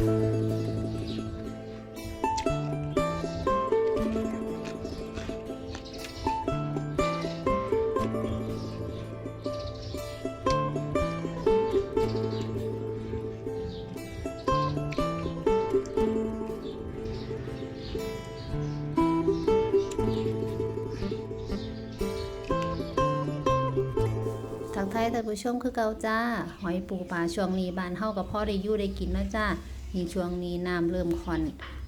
ทักทายท่านผู้ชมคือเก่าจ้า หอยปูปลาช่วงนี้บ้านเฮากับพ่อได้อยู่ได้กินเนาะจ้า นี่ช่วงนี้น้ำเริ่มคอน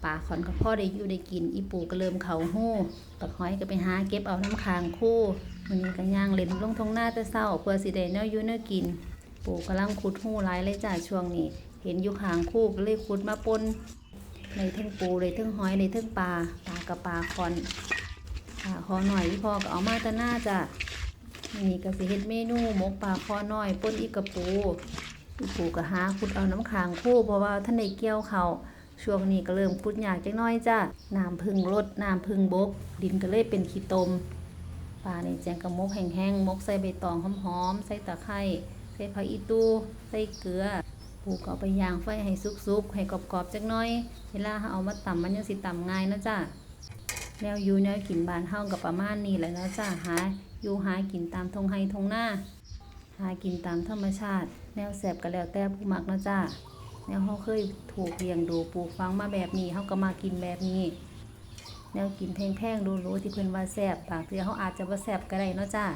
ปลาคอนกับพ่อได้อยู่ได้กิน อีปูก็เริ่มเขาหู้ปักหอยก็ไปหาเก็บเอาน้ำคางคู่วันนี้ก็ย่างเล่นลงทงหน้าแต่เศร้าเพื่อสิได้แนวอยู่แนวกิน ปูกำลังขุดหู้หลายเลยจ้าช่วงนี้ เห็นอยู่คางคู่ก็เลยขุดมาปนในทั้งปูเลยทั้งหอยเลยทั้งปลาปลากับปลาคอนปลาคอหน่อยพี่พ่อก็เอามาแตะหน้าจ้านี่ก็สิเฮ็ดเมนูหมกปลาคอหน้อยปนอีกกระปู ปูก็หาขุดเอาน้ำค้างคู่เพราะว่าท่านได้เกี่ยวเขาช่วงนี้ก็เริ่มขุดยากจักหน้อยจ้าน้ำพึ่งลดน้ำพึ่งบก ดินก็เลยเป็นขี้ตมปลาในแจงกระมกแห้งๆมกใส่ใบตองหอมๆใส่ตะไคร้ใส่ผักอีตูใส่เกลือปูก็เอาไปย่างไฟให้สุกๆ ให้กรอบๆจักน้อย เวลาเราเอามาตำมันยังสิตำง่ายนะจ้าแนวยูแนวกินบานเฮากับประมาณนี้แหละนะจ้าหาอยู่หากินตามทงไฮทงหน้า หากินตามธรรมชาติ แนวแสบก็แล้วแต่ผู้มักเนาะจ้าแนวเฮาเคยถูกเลี้ยงดูปลูกฝังมาแบบนี้เฮาก็มากินแบบนี้แนวกินแพงๆรู้ๆที่เพิ่นว่าแซ่บบางเทื่อเฮาอาจจะบ่แซ่บก็ได้เนาะจ้า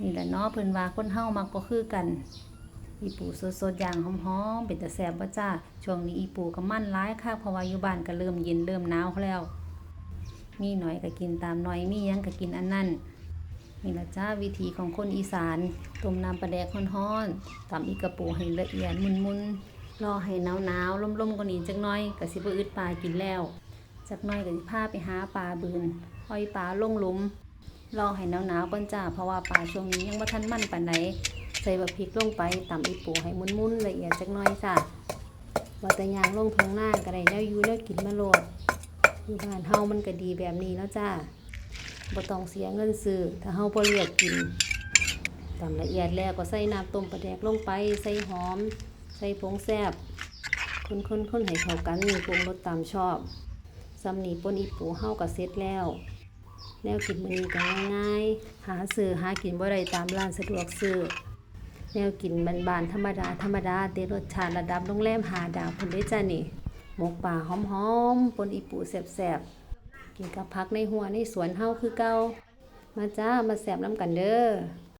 นี่แหละเนาะเพิ่นว่าคนเฮามักบ่คือกัน อีปูสดๆอย่างหอมๆเป็นแต่แซ่บบ่จ้าช่วงนี้อีปูก็มั่นร้ายค่ะเพราะว่าอยู่บ้านก็เริ่มเย็นเริ่มหนาวแล้ว มีหน่อยก็กินตามหน่อยมียังก็กินอันนั้น นี่ละจ้าวิธีของคนอีสานต้มน้ำปลาแดกฮ้อนๆตำอีกกระปูให้ละเอียดมุนๆรอให้หนาวๆล่มๆกว่านี้จักน่อยก็สิบอึดปลากินแล้วจักน่อยก็สิพาไปหาปลาบืนห้อยปลาลงหลุมรอให้หนาวๆก่อนจ้าเพราะว่าปลาช่วงนี้ยังบ่ทันมั่นปานใดใส่บะพริกลงไปตำอีปูให้มุนๆละเอียดจักน่อยจ้าว่าแต่ยางลงทงหน้าก็ได้แนวยู่แนวกินมาโลดอยู่บ้านเฮามันก็ดีแบบนี้แล้วจ้า บ่ต้องเสียเงินซื้อถ้าเฮาบ่เลือกกินตำละเอียดแล้วก็ใส่น้ำต้มปลาแดกลงไป ใส่หอม ใส่ผงแซบคนๆๆให้เข้ากันปรุงรสตามชอบซำนีป่นอีปูเฮาก็เสร็จแล้วแนวกินมื้อนี้ก็ง่ายๆหาซื้อหากินบ่ได้ตามร้านสะดวกซื้อแนวกินบานๆธรรมดาธรรมดาแต่รสชาติระดับโรงแรมหาดาวพุ่นเด้จ้านี่หมกป่าหอมๆปนอีปูแสบๆ กินกับพักในหัวในสวนเฮาคือเก่ามาจ้ามาแสบน้ำกันเด้อ